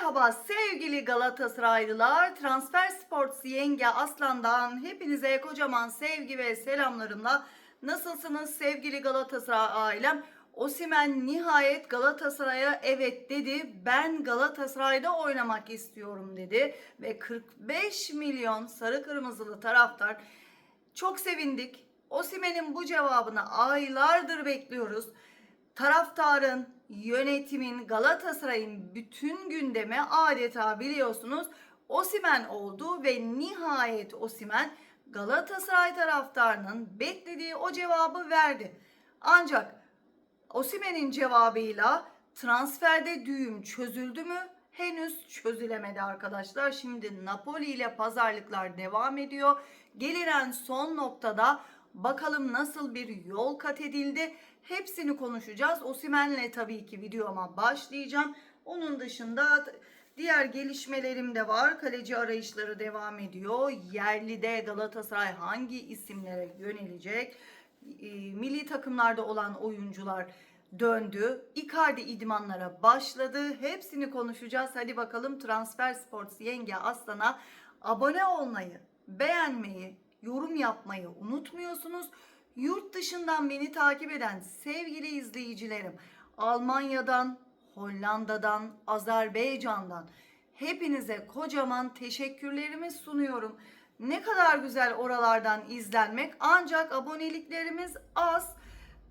Merhaba sevgili Galatasaraylılar. Transfer Sports Yenge Aslan'dan hepinize kocaman sevgi ve selamlarımla nasılsınız sevgili Galatasaray ailem? Osimen nihayet Galatasaray'a evet dedi. Ben Galatasaray'da oynamak istiyorum dedi ve 45 milyon sarı kırmızılı taraftar çok sevindik. Osimen'in bu cevabını aylardır bekliyoruz. Taraftarın, yönetimin, Galatasaray'ın bütün gündemi adeta biliyorsunuz Osimen oldu ve nihayet Osimen Galatasaray taraftarının beklediği o cevabı verdi. Ancak Osimen'in cevabıyla transferde düğüm çözüldü mü? Henüz çözülemedi arkadaşlar. Şimdi Napoli ile pazarlıklar devam ediyor. Gelinen son noktada bakalım nasıl bir yol kat edildi. Hepsini konuşacağız. Osimen'le tabii ki videoma başlayacağım. Onun dışında diğer gelişmelerim de var. Kaleci arayışları devam ediyor. Yerlide Galatasaray hangi isimlere yönelecek? e, milli takımlarda olan oyuncular döndü. Icardi idmanlara başladı. Hepsini konuşacağız. Hadi bakalım Transfer Sports Yenge Aslan'a abone olmayı, beğenmeyi, yorum yapmayı unutmuyorsunuz. Yurt dışından beni takip eden sevgili izleyicilerim, Almanya'dan, Hollanda'dan, Azerbaycan'dan hepinize kocaman teşekkürlerimi sunuyorum. Ne kadar güzel oralardan izlenmek ancak aboneliklerimiz az.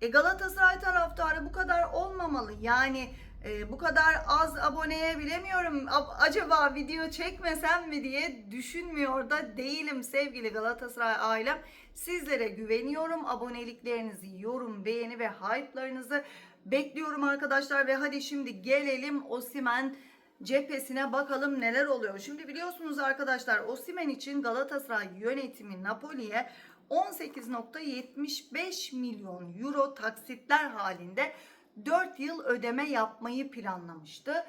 E Galatasaray taraftarı bu kadar olmamalı. Yani e, bu kadar az aboneye bilemiyorum. Acaba video çekmesem mi diye düşünmüyor da değilim sevgili Galatasaray ailem. Sizlere güveniyorum. Aboneliklerinizi, yorum, beğeni ve hype'larınızı bekliyorum arkadaşlar. Ve hadi şimdi gelelim Osimen cephesine bakalım neler oluyor. Şimdi biliyorsunuz arkadaşlar Osimen için Galatasaray yönetimi Napoli'ye 18.75 milyon euro taksitler halinde 4 yıl ödeme yapmayı planlamıştı.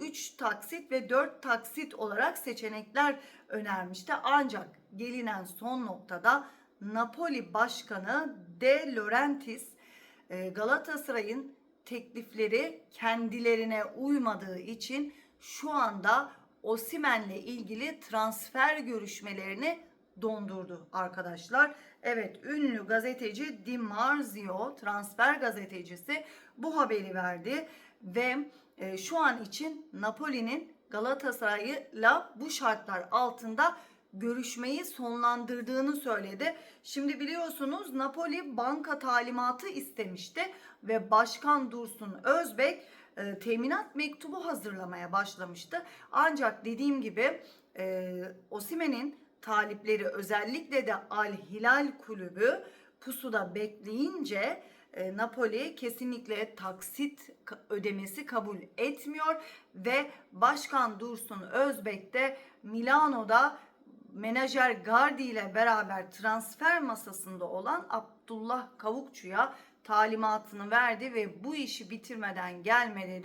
3 taksit ve 4 taksit olarak seçenekler önermişti. Ancak gelinen son noktada Napoli Başkanı De Laurentiis e, Galatasaray'ın teklifleri kendilerine uymadığı için şu anda Osimen'le ilgili transfer görüşmelerini dondurdu arkadaşlar. Evet ünlü gazeteci Di Marzio transfer gazetecisi bu haberi verdi ve e, şu an için Napoli'nin Galatasaray'la bu şartlar altında görüşmeyi sonlandırdığını söyledi. Şimdi biliyorsunuz Napoli banka talimatı istemişti ve Başkan Dursun Özbek e, teminat mektubu hazırlamaya başlamıştı. Ancak dediğim gibi e, Osimen'in talipleri özellikle de Al Hilal kulübü pusuda bekleyince e, Napoli kesinlikle taksit ödemesi kabul etmiyor ve Başkan Dursun Özbek de Milano'da menajer Gardi ile beraber transfer masasında olan Abdullah Kavukçu'ya talimatını verdi ve bu işi bitirmeden gelme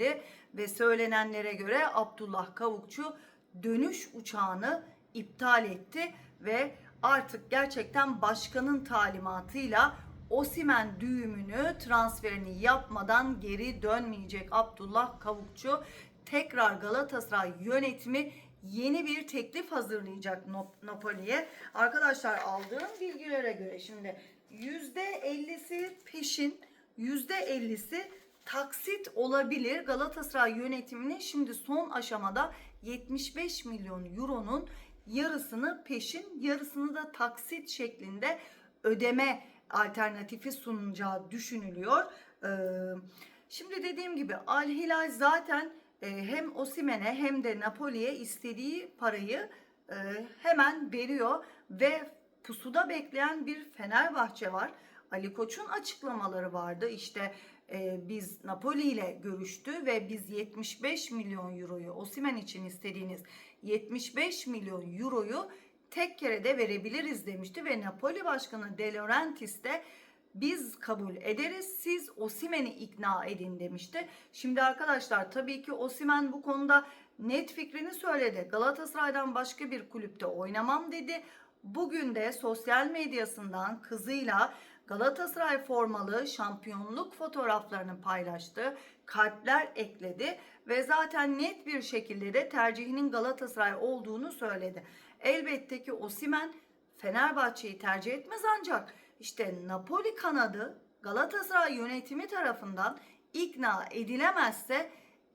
ve söylenenlere göre Abdullah Kavukçu dönüş uçağını iptal etti ve artık gerçekten başkanın talimatıyla Osimen düğümünü transferini yapmadan geri dönmeyecek Abdullah Kavukçu tekrar Galatasaray yönetimi yeni bir teklif hazırlayacak Napoli'ye. Arkadaşlar aldığım bilgilere göre şimdi %50'si peşin, %50'si taksit olabilir. Galatasaray yönetiminin şimdi son aşamada 75 milyon euronun yarısını peşin, yarısını da taksit şeklinde ödeme alternatifi sunacağı düşünülüyor. Ee, şimdi dediğim gibi Al Hilal zaten e, hem Osimen'e hem de Napoli'ye istediği parayı e, hemen veriyor ve pusuda bekleyen bir Fenerbahçe var. Ali Koç'un açıklamaları vardı. İşte biz Napoli ile görüştü ve biz 75 milyon euroyu Osimen için istediğiniz 75 milyon euroyu tek kerede verebiliriz demişti ve Napoli Başkanı De Laurentiis de biz kabul ederiz siz Osimen'i ikna edin demişti. Şimdi arkadaşlar tabii ki Osimen bu konuda net fikrini söyledi. Galatasaray'dan başka bir kulüpte oynamam dedi. Bugün de sosyal medyasından kızıyla Galatasaray formalı şampiyonluk fotoğraflarını paylaştı. kalpler ekledi ve zaten net bir şekilde de tercihinin Galatasaray olduğunu söyledi. Elbette ki Osimen Fenerbahçe'yi tercih etmez ancak işte Napoli kanadı Galatasaray yönetimi tarafından ikna edilemezse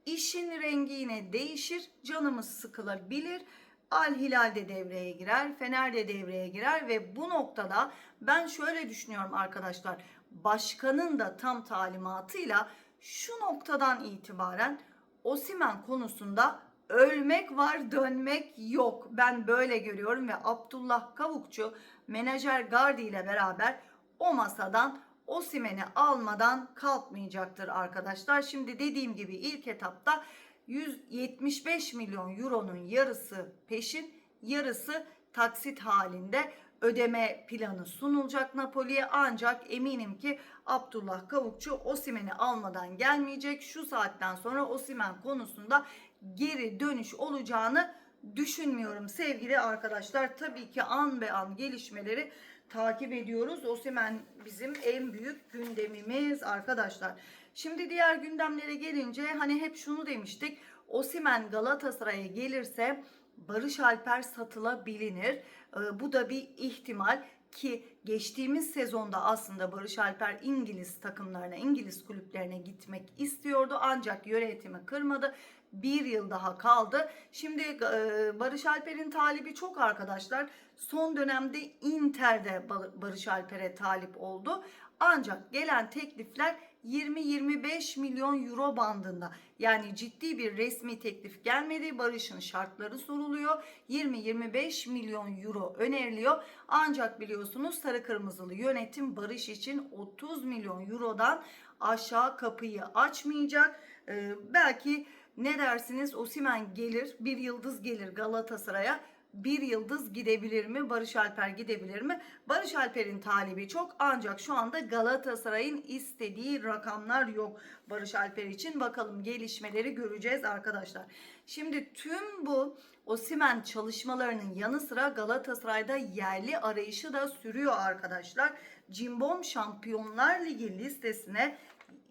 işin rengi yine değişir, canımız sıkılabilir. Al Hilal de devreye girer, Fener de devreye girer ve bu noktada ben şöyle düşünüyorum arkadaşlar. Başkanın da tam talimatıyla şu noktadan itibaren Osimen konusunda ölmek var dönmek yok. Ben böyle görüyorum ve Abdullah Kavukçu menajer Gardi ile beraber o masadan Osimen'i almadan kalkmayacaktır arkadaşlar. Şimdi dediğim gibi ilk etapta 175 milyon euronun yarısı peşin, yarısı taksit halinde ödeme planı sunulacak Napoli'ye ancak eminim ki Abdullah Kavukçu Osimen'i almadan gelmeyecek. Şu saatten sonra Osimen konusunda geri dönüş olacağını düşünmüyorum sevgili arkadaşlar. Tabii ki an be an gelişmeleri takip ediyoruz. Osimen bizim en büyük gündemimiz arkadaşlar. Şimdi diğer gündemlere gelince hani hep şunu demiştik. Osimen Galatasaray'a gelirse Barış Alper satılabilir. Ee, bu da bir ihtimal ki geçtiğimiz sezonda aslında Barış Alper İngiliz takımlarına, İngiliz kulüplerine gitmek istiyordu ancak yönetimi kırmadı. Bir yıl daha kaldı. Şimdi e, Barış Alper'in talibi çok arkadaşlar. Son dönemde Inter'de Barış Alper'e talip oldu. Ancak gelen teklifler 20-25 milyon euro bandında. Yani ciddi bir resmi teklif gelmedi. Barış'ın şartları soruluyor. 20-25 milyon euro öneriliyor. Ancak biliyorsunuz sarı kırmızılı yönetim Barış için 30 milyon eurodan aşağı kapıyı açmayacak. Ee, belki ne dersiniz Osimen gelir, bir yıldız gelir Galatasaray'a bir yıldız gidebilir mi? Barış Alper gidebilir mi? Barış Alper'in talibi çok ancak şu anda Galatasaray'ın istediği rakamlar yok Barış Alper için. Bakalım gelişmeleri göreceğiz arkadaşlar. Şimdi tüm bu Osimen çalışmalarının yanı sıra Galatasaray'da yerli arayışı da sürüyor arkadaşlar. Cimbom Şampiyonlar Ligi listesine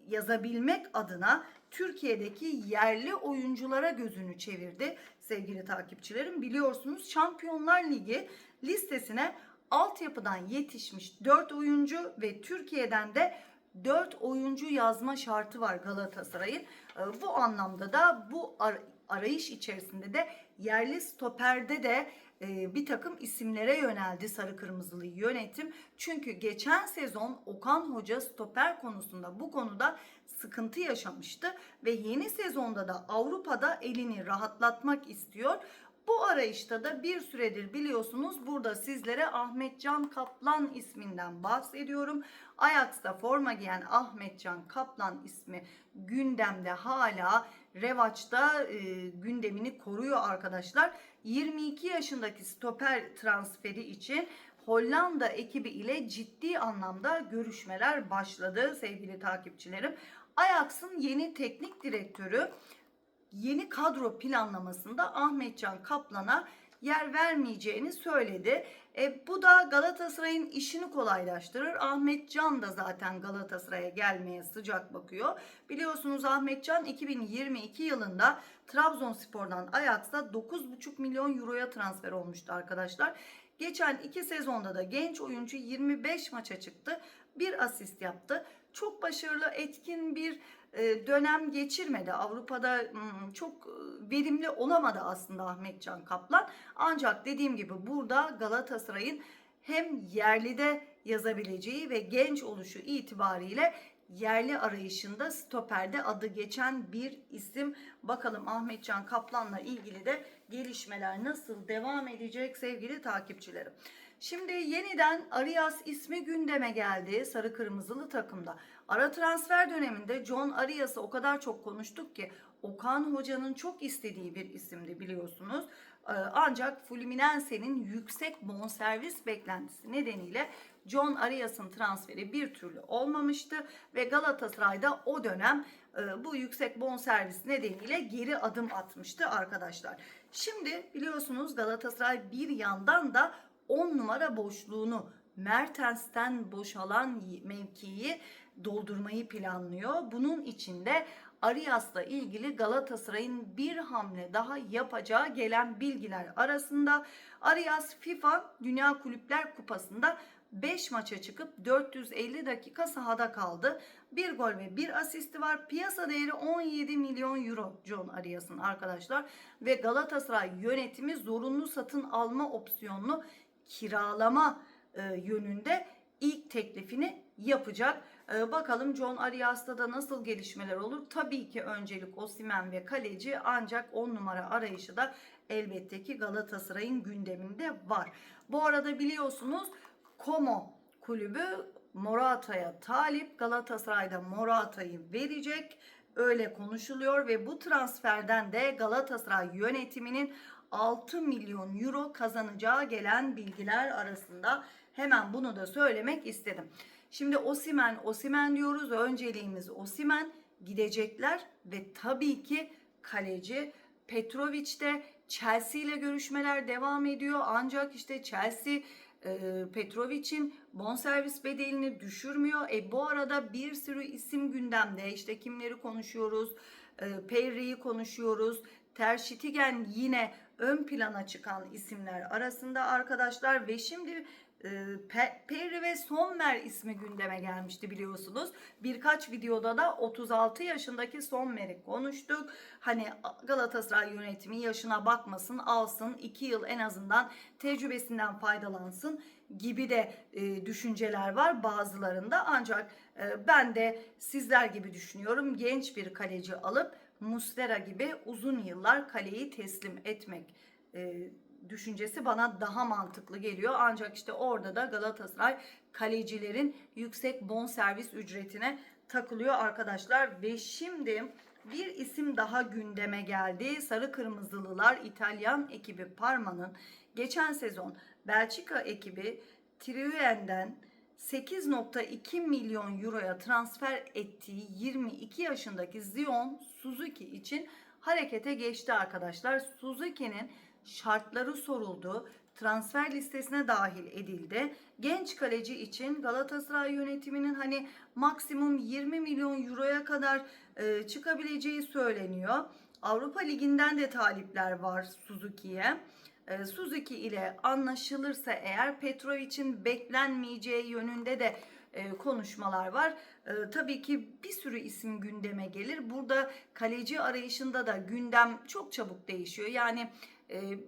yazabilmek adına Türkiye'deki yerli oyunculara gözünü çevirdi sevgili takipçilerim. Biliyorsunuz Şampiyonlar Ligi listesine altyapıdan yetişmiş 4 oyuncu ve Türkiye'den de 4 oyuncu yazma şartı var Galatasaray'ın. Ee, bu anlamda da bu arayış içerisinde de yerli stoperde de e, bir takım isimlere yöneldi sarı kırmızılı yönetim. Çünkü geçen sezon Okan Hoca stoper konusunda bu konuda sıkıntı yaşamıştı ve yeni sezonda da Avrupa'da elini rahatlatmak istiyor. Bu arayışta da bir süredir biliyorsunuz burada sizlere Ahmetcan Kaplan isminden bahsediyorum. Ajax'ta forma giyen Ahmetcan Kaplan ismi gündemde hala revaçta e, gündemini koruyor arkadaşlar. 22 yaşındaki stoper transferi için Hollanda ekibi ile ciddi anlamda görüşmeler başladı sevgili takipçilerim. Ajax'ın yeni teknik direktörü yeni kadro planlamasında Ahmetcan Kaplan'a yer vermeyeceğini söyledi. E, bu da Galatasaray'ın işini kolaylaştırır. Ahmet Can da zaten Galatasaray'a gelmeye sıcak bakıyor. Biliyorsunuz Ahmet Can 2022 yılında Trabzonspor'dan Ajax'a 9,5 milyon euroya transfer olmuştu arkadaşlar. Geçen iki sezonda da genç oyuncu 25 maça çıktı. Bir asist yaptı. Çok başarılı, etkin bir dönem geçirmedi. Avrupa'da hmm, çok e, verimli olamadı aslında Ahmet Can Kaplan. Ancak dediğim gibi burada Galatasaray'ın hem yerlide yazabileceği ve genç oluşu itibariyle yerli arayışında stoperde adı geçen bir isim. Bakalım Ahmetcan Kaplan'la ilgili de gelişmeler nasıl devam edecek sevgili takipçilerim. Şimdi yeniden Arias ismi gündeme geldi sarı kırmızılı takımda. Ara transfer döneminde John Arias'ı o kadar çok konuştuk ki Okan Hoca'nın çok istediği bir isimdi biliyorsunuz. Ee, ancak Fluminense'nin yüksek bonservis beklentisi nedeniyle John Arias'ın transferi bir türlü olmamıştı ve Galatasaray'da o dönem e, bu yüksek bonservis nedeniyle geri adım atmıştı arkadaşlar. Şimdi biliyorsunuz Galatasaray bir yandan da 10 numara boşluğunu Mertens'ten boşalan mevkiyi doldurmayı planlıyor. Bunun için de Arias'la ilgili Galatasaray'ın bir hamle daha yapacağı gelen bilgiler arasında Arias FIFA Dünya Kulüpler Kupası'nda 5 maça çıkıp 450 dakika sahada kaldı. Bir gol ve bir asisti var. Piyasa değeri 17 milyon euro John Arias'ın arkadaşlar. Ve Galatasaray yönetimi zorunlu satın alma opsiyonlu kiralama e, yönünde ilk teklifini yapacak. E, bakalım John Arias'ta da nasıl gelişmeler olur? Tabii ki öncelik Osimen ve kaleci ancak 10 numara arayışı da elbette ki Galatasaray'ın gündeminde var. Bu arada biliyorsunuz Como kulübü Morata'ya talip. Galatasaray'da Morata'yı verecek. Öyle konuşuluyor ve bu transferden de Galatasaray yönetiminin 6 milyon euro kazanacağı gelen bilgiler arasında hemen bunu da söylemek istedim. Şimdi Osimen, Osimen diyoruz. Önceliğimiz Osimen gidecekler ve tabii ki kaleci Petrovic de Chelsea ile görüşmeler devam ediyor. Ancak işte Chelsea e, Petrovic'in bonservis bedelini düşürmüyor. E bu arada bir sürü isim gündemde. İşte kimleri konuşuyoruz? E, Perry'i konuşuyoruz. Ter Stegen yine ön plana çıkan isimler arasında arkadaşlar ve şimdi e, Pe- Perry ve Sommer ismi gündeme gelmişti biliyorsunuz. Birkaç videoda da 36 yaşındaki Sommer'i konuştuk. Hani Galatasaray yönetimi yaşına bakmasın, alsın, 2 yıl en azından tecrübesinden faydalansın gibi de e, düşünceler var bazılarında. Ancak e, ben de sizler gibi düşünüyorum. Genç bir kaleci alıp Muslera gibi uzun yıllar kaleyi teslim etmek e, düşüncesi bana daha mantıklı geliyor. Ancak işte orada da Galatasaray kalecilerin yüksek bonservis ücretine takılıyor arkadaşlar. Ve şimdi bir isim daha gündeme geldi. Sarı Kırmızılılar İtalyan ekibi Parma'nın geçen sezon Belçika ekibi Triuen'den 8.2 milyon euroya transfer ettiği 22 yaşındaki Zion Suzuki için harekete geçti arkadaşlar. Suzuki'nin şartları soruldu. Transfer listesine dahil edildi. Genç kaleci için Galatasaray yönetiminin hani maksimum 20 milyon euroya kadar e, çıkabileceği söyleniyor. Avrupa Ligi'nden de talipler var Suzuki'ye. E, Suzuki ile anlaşılırsa eğer Petrovic'in beklenmeyeceği yönünde de e, konuşmalar var. E, tabii ki bir sürü isim gündeme gelir. Burada kaleci arayışında da gündem çok çabuk değişiyor. Yani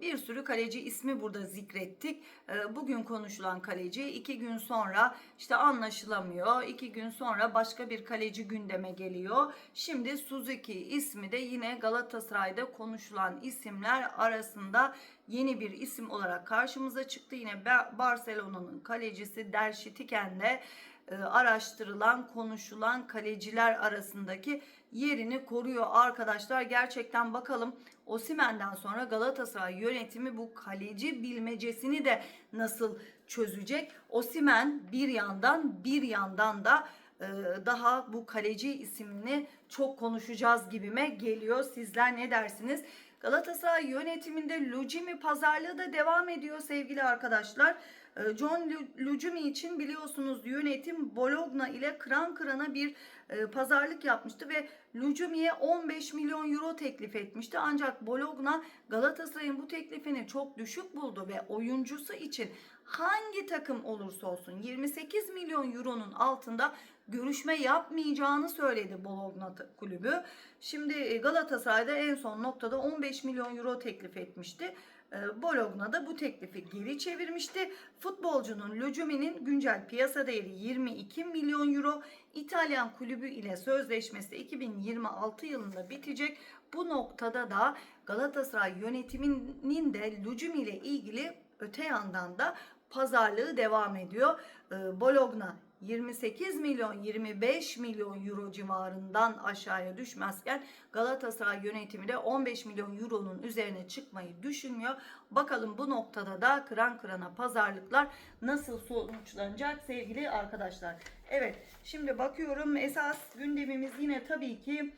bir sürü kaleci ismi burada zikrettik. E, bugün konuşulan kaleci iki gün sonra işte anlaşılamıyor. İki gün sonra başka bir kaleci gündeme geliyor. Şimdi Suzuki ismi de yine Galatasaray'da konuşulan isimler arasında yeni bir isim olarak karşımıza çıktı. Yine Barcelona'nın kalecisi Der Stegen de e, araştırılan, konuşulan kaleciler arasındaki yerini koruyor arkadaşlar. Gerçekten bakalım Osimen'den sonra Galatasaray yönetimi bu kaleci bilmecesini de nasıl çözecek? Osimen bir yandan bir yandan da e, daha bu kaleci isimini çok konuşacağız gibime geliyor. Sizler ne dersiniz? Galatasaray yönetiminde Lucimi pazarlığı da devam ediyor sevgili arkadaşlar. Ee, John Lucumi için biliyorsunuz yönetim Bologna ile kıran kırana bir e, pazarlık yapmıştı ve Lucumi'ye 15 milyon euro teklif etmişti. Ancak Bologna Galatasaray'ın bu teklifini çok düşük buldu ve oyuncusu için hangi takım olursa olsun 28 milyon euronun altında görüşme yapmayacağını söyledi Bologna kulübü. Şimdi e, Galatasaray'da en son noktada 15 milyon euro teklif etmişti. E, Bologna da bu teklifi geri çevirmişti. Futbolcunun Lucumi'nin güncel piyasa değeri 22 milyon euro. İtalyan kulübü ile sözleşmesi 2026 yılında bitecek. Bu noktada da Galatasaray yönetiminin de Lucumi ile ilgili öte yandan da pazarlığı devam ediyor. E, Bologna 28 milyon 25 milyon euro civarından aşağıya düşmezken Galatasaray yönetimi de 15 milyon euronun üzerine çıkmayı düşünmüyor. Bakalım bu noktada da kıran kırana pazarlıklar nasıl sonuçlanacak sevgili arkadaşlar. Evet şimdi bakıyorum esas gündemimiz yine tabii ki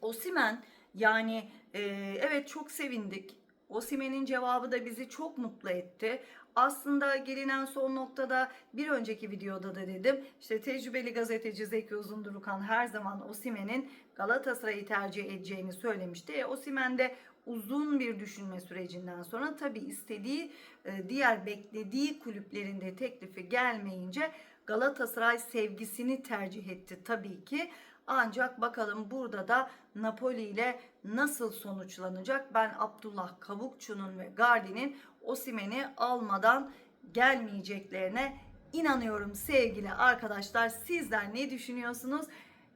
Osimen yani e, evet çok sevindik. Osimen'in cevabı da bizi çok mutlu etti. Aslında gelinen son noktada bir önceki videoda da dedim. İşte tecrübeli gazeteci Zeki Uzundurukan her zaman Osimen'in Galatasaray'ı tercih edeceğini söylemişti. E, Osimen de uzun bir düşünme sürecinden sonra tabii istediği e, diğer beklediği kulüplerinde teklifi gelmeyince Galatasaray sevgisini tercih etti tabii ki. Ancak bakalım burada da Napoli ile nasıl sonuçlanacak? Ben Abdullah Kavukçu'nun ve Gardi'nin Osimen'i almadan gelmeyeceklerine inanıyorum sevgili arkadaşlar. Sizler ne düşünüyorsunuz?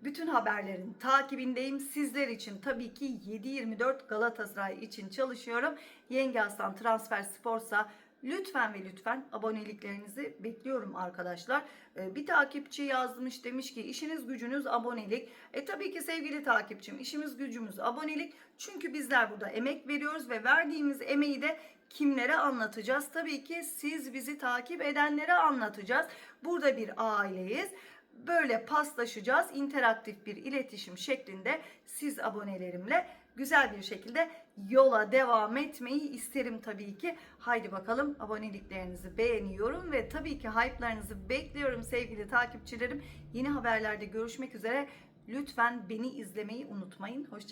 Bütün haberlerin takibindeyim. Sizler için tabii ki 7-24 Galatasaray için çalışıyorum. Yenge Aslan Transfer Spor'sa lütfen ve lütfen aboneliklerinizi bekliyorum arkadaşlar. Ee, Bir takipçi yazmış demiş ki işiniz gücünüz abonelik. E tabii ki sevgili takipçim işimiz gücümüz abonelik. Çünkü bizler burada emek veriyoruz ve verdiğimiz emeği de kimlere anlatacağız? Tabii ki siz bizi takip edenlere anlatacağız. Burada bir aileyiz böyle paslaşacağız. interaktif bir iletişim şeklinde siz abonelerimle güzel bir şekilde yola devam etmeyi isterim tabii ki. Haydi bakalım aboneliklerinizi beğeniyorum ve tabii ki hype'larınızı bekliyorum sevgili takipçilerim. Yeni haberlerde görüşmek üzere. Lütfen beni izlemeyi unutmayın. Hoşçakalın.